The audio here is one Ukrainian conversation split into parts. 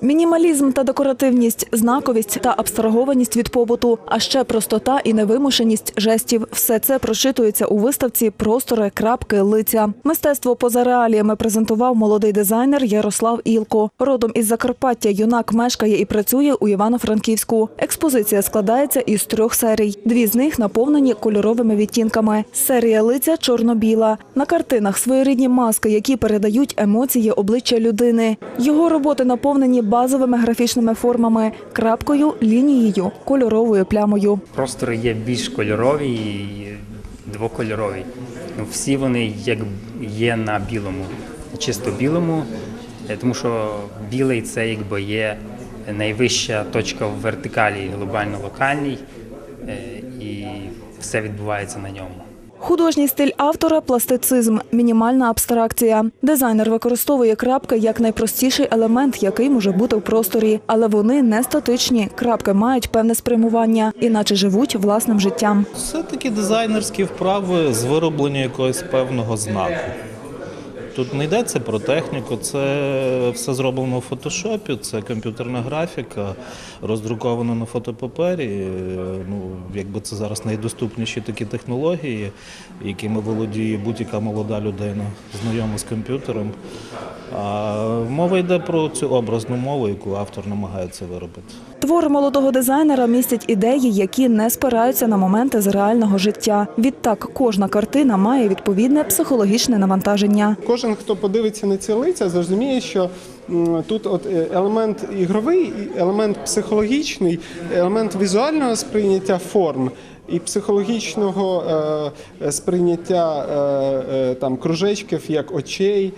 Мінімалізм та декоративність, знаковість та абстрагованість від побуту, а ще простота і невимушеність жестів. Все це прочитується у виставці Простори, крапки, лиця. Мистецтво поза реаліями презентував молодий дизайнер Ярослав Ілко. Родом із Закарпаття юнак мешкає і працює у Івано-Франківську. Експозиція складається із трьох серій. Дві з них наповнені кольоровими відтінками. Серія лиця чорно-біла. На картинах своєрідні маски, які передають емоції обличчя людини. Його роботи наповнені базовими графічними формами, крапкою, лінією, кольоровою плямою. Простори є більш кольорові і двокольорові. Ну, всі вони як є на білому, чисто білому, е, тому що білий це якби є найвища точка в вертикалі глобально-локальній, е, і все відбувається на ньому. Художній стиль автора пластицизм, мінімальна абстракція. Дизайнер використовує крапки як найпростіший елемент, який може бути в просторі, але вони не статичні. Крапки мають певне спрямування, іначе живуть власним життям. Все такі дизайнерські вправи з вироблення якогось певного знаку. Тут не йдеться про техніку, це все зроблено в фотошопі, це комп'ютерна графіка, роздруковано на фотопапері. Ну, якби це зараз найдоступніші такі технології, якими володіє будь-яка молода людина, знайома з комп'ютером. А мова йде про цю образну мову, яку автор намагається виробити. Твори молодого дизайнера містять ідеї, які не спираються на моменти з реального життя. Відтак, кожна картина має відповідне психологічне навантаження. Кожен, хто подивиться на ці лиця, зрозуміє, що тут от е, елемент ігровий, елемент психологічний, елемент візуального сприйняття форм. І психологічного е, сприйняття е, е, там кружечків як очей,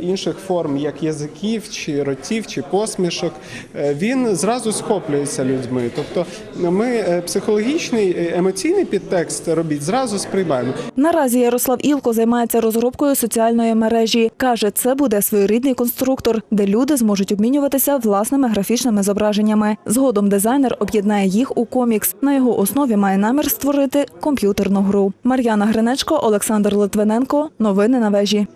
інших форм, як язиків, чи ротів, чи посмішок, він зразу схоплюється людьми. Тобто ми психологічний емоційний підтекст робіт зразу сприймаємо. Наразі Ярослав Ілко займається розробкою соціальної мережі. Каже, це буде своєрідний конструктор, де люди зможуть обмінюватися власними графічними зображеннями. Згодом дизайнер об'єднає їх у комікс. На його основі має намір створити комп'ютерну гру. Мар'яна Гринечко, Олександр Литвиненко. Новини на вежі.